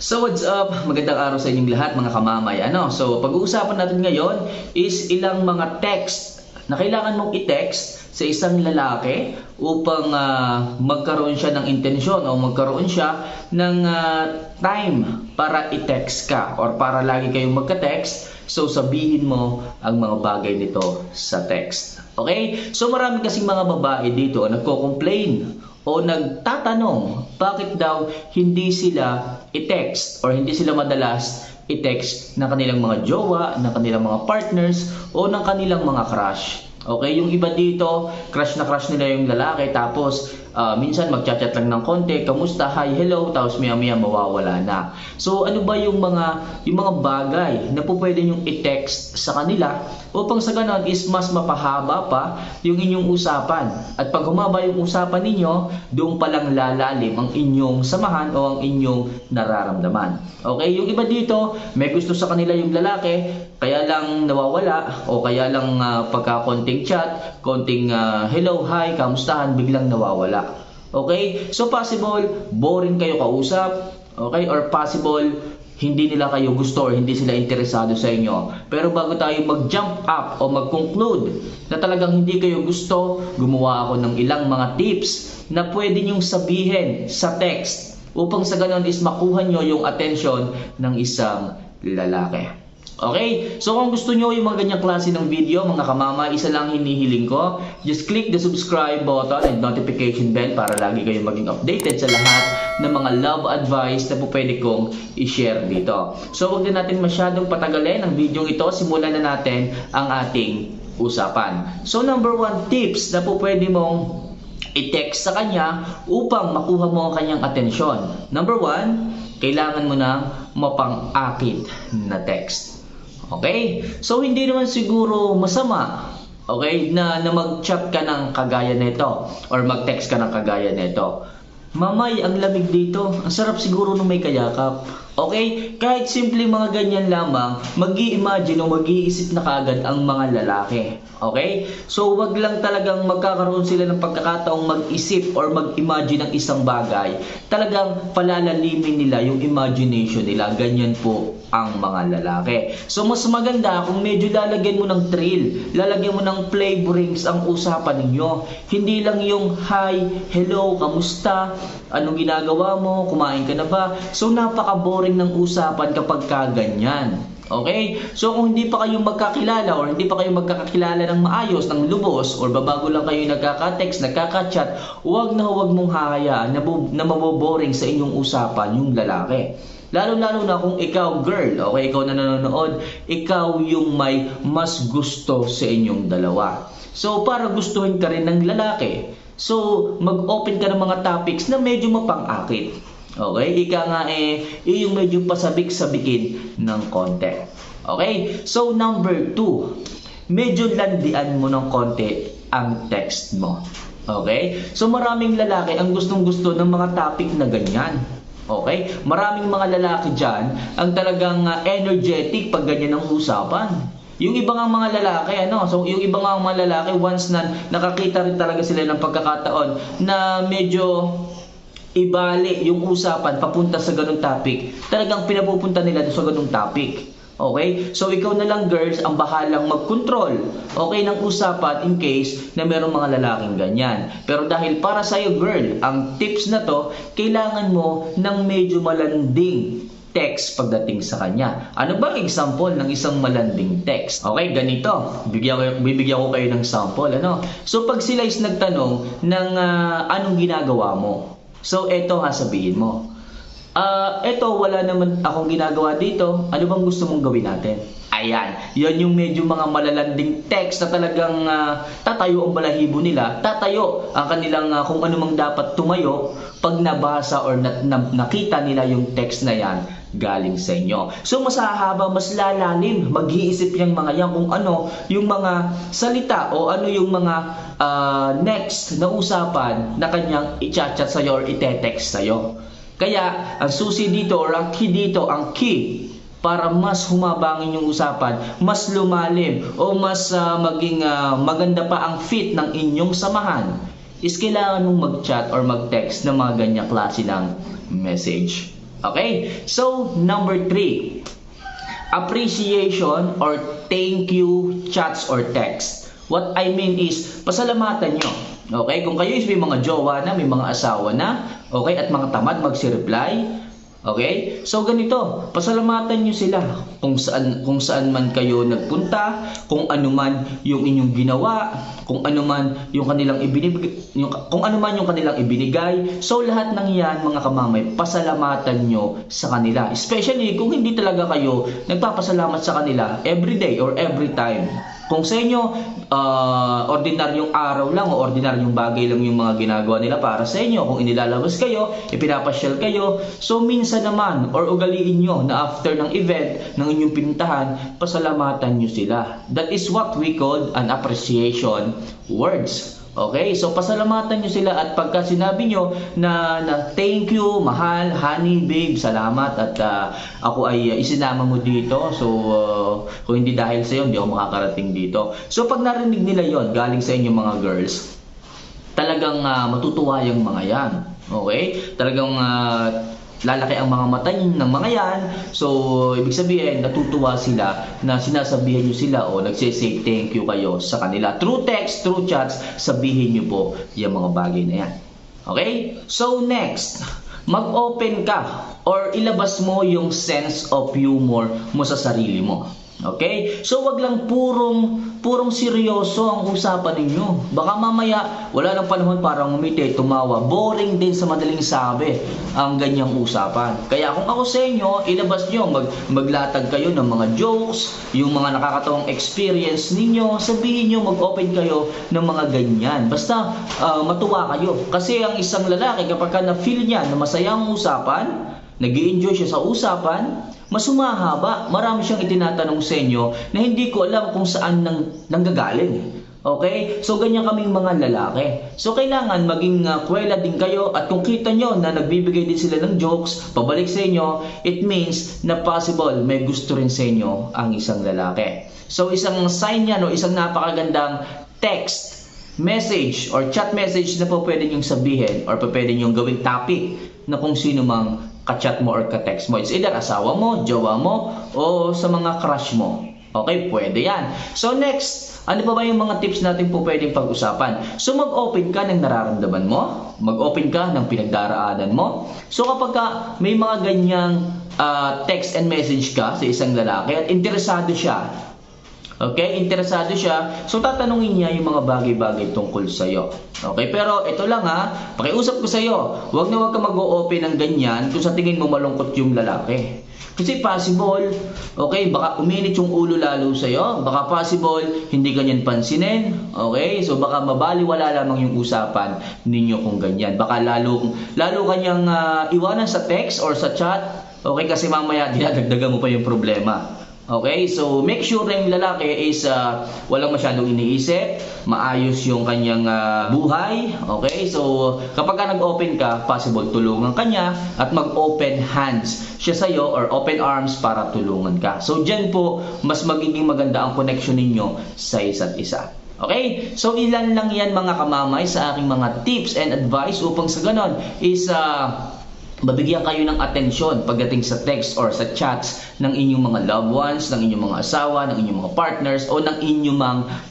So what's up? Magandang araw sa inyong lahat mga kamamay. Ano? So pag-uusapan natin ngayon is ilang mga text na kailangan mong i-text sa isang lalaki upang ah, magkaroon siya ng intensyon o magkaroon siya ng ah, time para i-text ka or para lagi kayong magka-text. So sabihin mo ang mga bagay nito sa text. Okay? So marami kasing mga babae dito na nagko-complain o nagtatanong bakit daw hindi sila i-text or hindi sila madalas i-text ng kanilang mga jowa, ng kanilang mga partners o ng kanilang mga crush. Okay, yung iba dito, crush na crush nila yung lalaki tapos ah, minsan magchat-chat lang ng konti, kamusta, hi, hello, tapos maya-maya mawawala na. So ano ba yung mga yung mga bagay na po pwede yung i-text sa kanila upang sa ganon is mas mapahaba pa yung inyong usapan. At pag humaba yung usapan ninyo, doon pa lang lalalim ang inyong samahan o ang inyong nararamdaman. Okay, yung iba dito, may gusto sa kanila yung lalaki, kaya lang nawawala o kaya lang ah, pagka konting chat, konting ah, hello, hi, kamustahan, biglang nawawala. Okay? So possible, boring kayo kausap, okay? Or possible, hindi nila kayo gusto or hindi sila interesado sa inyo. Pero bago tayo mag-jump up o mag-conclude na talagang hindi kayo gusto, gumawa ako ng ilang mga tips na pwede nyong sabihin sa text upang sa ganon is makuha nyo yung attention ng isang lalaki. Okay? So kung gusto nyo yung mga ganyang klase ng video, mga kamama, isa lang hinihiling ko. Just click the subscribe button and notification bell para lagi kayong maging updated sa lahat ng mga love advice na po pwede kong i-share dito. So huwag na natin masyadong patagalin ang video ito. Simulan na natin ang ating usapan. So number one tips na po pwede mong i-text sa kanya upang makuha mo ang kanyang atensyon. Number one, kailangan mo ng mapang-akit na text. Okay? So, hindi naman siguro masama okay, na, na mag-chat ka ng kagaya nito or mag-text ka ng kagaya nito. Mamay, ang lamig dito. Ang sarap siguro nung may kayakap. Okay? Kahit simple mga ganyan lamang, mag imagine o mag-iisip na kagad ang mga lalaki. Okay? So, wag lang talagang magkakaroon sila ng pagkakataong mag-isip or mag-imagine ng isang bagay. Talagang palalalimin nila yung imagination nila. Ganyan po ang mga lalaki. So, mas maganda kung medyo lalagyan mo ng thrill, lalagyan mo ng flavorings ang usapan ninyo. Hindi lang yung hi, hello, kamusta, anong ginagawa mo, kumain ka na ba? So, napaka-boring ng usapan kapag kaganyan. Okay? So kung hindi pa kayo magkakilala or hindi pa kayo magkakakilala ng maayos, ng lubos, or babago lang kayo nagkaka-text, nagkaka-chat, huwag na huwag mong hahayaan na, na maboboring sa inyong usapan yung lalaki. Lalo-lalo na kung ikaw girl, okay, ikaw na nanonood, ikaw yung may mas gusto sa inyong dalawa. So para gustuhin ka rin ng lalaki, so mag-open ka ng mga topics na medyo mapang-akit. Okay? Ika nga eh, yung medyo pasabik-sabikin ng konti. Okay? So, number two, medyo landian mo ng konti ang text mo. Okay? So, maraming lalaki ang gustong-gusto ng mga topic na ganyan. Okay? Maraming mga lalaki dyan ang talagang ah, energetic pag ganyan ang usapan. Yung iba nga mga lalaki, ano, so yung iba nga mga lalaki, once na nakakita rin talaga sila ng pagkakataon na medyo ibali yung usapan papunta sa ganung topic, talagang pinapupunta nila sa ganung topic. Okay? So ikaw na lang girls ang bahalang mag-control okay ng usapan in case na merong mga lalaking ganyan. Pero dahil para sa iyo girl, ang tips na to, kailangan mo ng medyo malanding text pagdating sa kanya. Ano ba ang example ng isang malanding text? Okay, ganito. Bibigyan ko, bibigyan ko kayo ng sample. Ano? So pag sila is nagtanong ng ah, anong ginagawa mo, So, eto ha, sabihin mo. Ah, eto, wala naman akong ginagawa dito. Ano bang gusto mong gawin natin? Ayan, yan yung medyo mga malalanding text na talagang ah, tatayo ang balahibo nila, tatayo ang kanilang ah, kung ano mang dapat tumayo pag nabasa or na, na- nakita nila yung text na yan galing sa inyo. So mas hahaba, mas lalalim, mag-iisip yung mga yan kung ano yung mga salita o ano yung mga ah, next na usapan na kanyang i-chat sa'yo or i-text sa'yo. Kaya ang susi dito or ang key dito, ang key para mas humabangin yung usapan, mas lumalim o mas ah, maging ah, maganda pa ang fit ng inyong samahan is kailangan mong mag-chat or mag-text ng mga ganyang klase ng message. Okay? So, number three, appreciation or thank you chats or text. What I mean is, pasalamatan nyo. Okay? Kung kayo is may mga jowa na, may mga asawa na, okay, at mga tamad magsi-reply, okay? So ganito, pasalamatan nyo sila kung saan kung saan man kayo nagpunta, kung ano man yung inyong ginawa, kung ano man yung kanilang ibinibigay, kung ano man yung kanilang ibinigay. So lahat ng yan mga kamamay, pasalamatan nyo sa kanila. Especially kung hindi talaga kayo nagpapasalamat sa kanila every day or every time. Kung sa inyo, ah, ordinaryong araw lang o ordinaryong bagay lang yung mga ginagawa nila para sa inyo, kung inilalabas kayo, ipinapasyal kayo, so minsan naman, or ugaliin nyo na after ng event, ng inyong pinuntahan, pasalamatan nyo sila. That is what we call an appreciation words. Okay, so pasalamatan nyo sila at pagka sinabi nyo na, na thank you, mahal, honey, babe, salamat at ah, ako ay uh, isinama mo dito. So, uh, kung hindi dahil sa iyo, hindi ako makakarating dito. So, pag narinig nila yon galing sa inyo mga girls, talagang ah, matutuwa yung mga yan. Okay? Talagang ah, lalaki ang mga mata ng mga yan. So, ibig sabihin, natutuwa sila na sinasabihan nyo sila o nagsisay thank you kayo sa kanila. Through text, through chats, sabihin nyo po yung mga bagay na yan. Okay? So, next, mag-open ka or ilabas mo yung sense of humor mo sa sarili mo. Okay? So wag lang purong purong seryoso ang usapan ninyo. Baka mamaya wala nang panahon para ngumiti, tumawa. Boring din sa madaling sabi ang ganyang usapan. Kaya kung ako sa inyo, ilabas nyo, mag, maglatag kayo ng mga jokes, yung mga nakakatawang experience ninyo, sabihin nyo, mag-open kayo ng mga ganyan. Basta ah, matuwa kayo. Kasi ang isang lalaki, kapag ka na-feel niya na masaya ang usapan, nag enjoy siya sa usapan, mas humahaba. Marami siyang itinatanong sa inyo na hindi ko alam kung saan nang, nanggagaling. Okay? So, ganyan kaming mga lalaki. So, kailangan maging uh, kwela din kayo at kung kita nyo na nagbibigay din sila ng jokes, pabalik sa inyo, it means na possible may gusto rin sa inyo ang isang lalaki. So, isang sign yan o isang napakagandang text message or chat message na po pwede niyong sabihin or pa pwede niyong gawing topic na kung sino mang ka-chat mo or ka-text mo. It's either asawa mo, jowa mo, o sa mga crush mo. Okay, pwede yan. So next, ano pa ba yung mga tips natin po pwedeng pag-usapan? So mag-open ka ng nararamdaman mo, mag-open ka ng pinagdaraanan mo. So kapag ka may mga ganyang ah, text and message ka sa isang lalaki at interesado siya Okay, interesado siya. So tatanungin niya yung mga bagay-bagay tungkol sa iyo. Okay, pero ito lang ha, pakiusap ko sa iyo. Huwag na huwag ka mag-o-open ng ganyan kung sa tingin mo malungkot yung lalaki. Kasi possible, okay, baka uminit yung ulo lalo sa iyo. Baka possible, hindi ganyan pansinin. Okay, so baka mabaliwala lamang yung usapan ninyo kung ganyan. Baka lalo, lalo kanyang ah, iwanan sa text or sa chat. Okay, kasi mamaya dinadagdagan mo pa yung problema. Okay, so make sure na yung lalaki is uh, walang masyadong iniisip, maayos yung kanyang uh, buhay. Okay, so kapag ka nag-open ka, possible tulungan kanya at mag-open hands siya sa'yo or open arms para tulungan ka. So dyan po, mas magiging maganda ang connection ninyo sa isa't isa. Okay? So ilan lang yan mga kamamay sa aking mga tips and advice upang sa ganon is uh, mabigyan kayo ng atensyon pagdating sa text or sa chats ng inyong mga loved ones, ng inyong mga asawa, ng inyong mga partners o ng inyong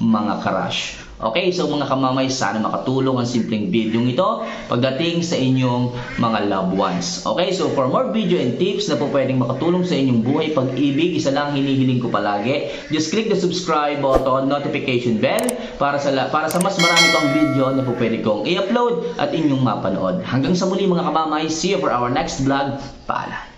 mga, crush. Okay, so mga kamamay, sana makatulong ang simpleng video ito pagdating sa inyong mga loved ones. Okay, so for more video and tips na po pwedeng makatulong sa inyong buhay pag-ibig, isa lang hinihiling ko palagi, just click the subscribe button, notification bell para sa para sa mas marami pang video na po pwede kong i-upload at inyong mapanood. Hanggang sa muli mga kamamay, see you for our next vlog. Paalam.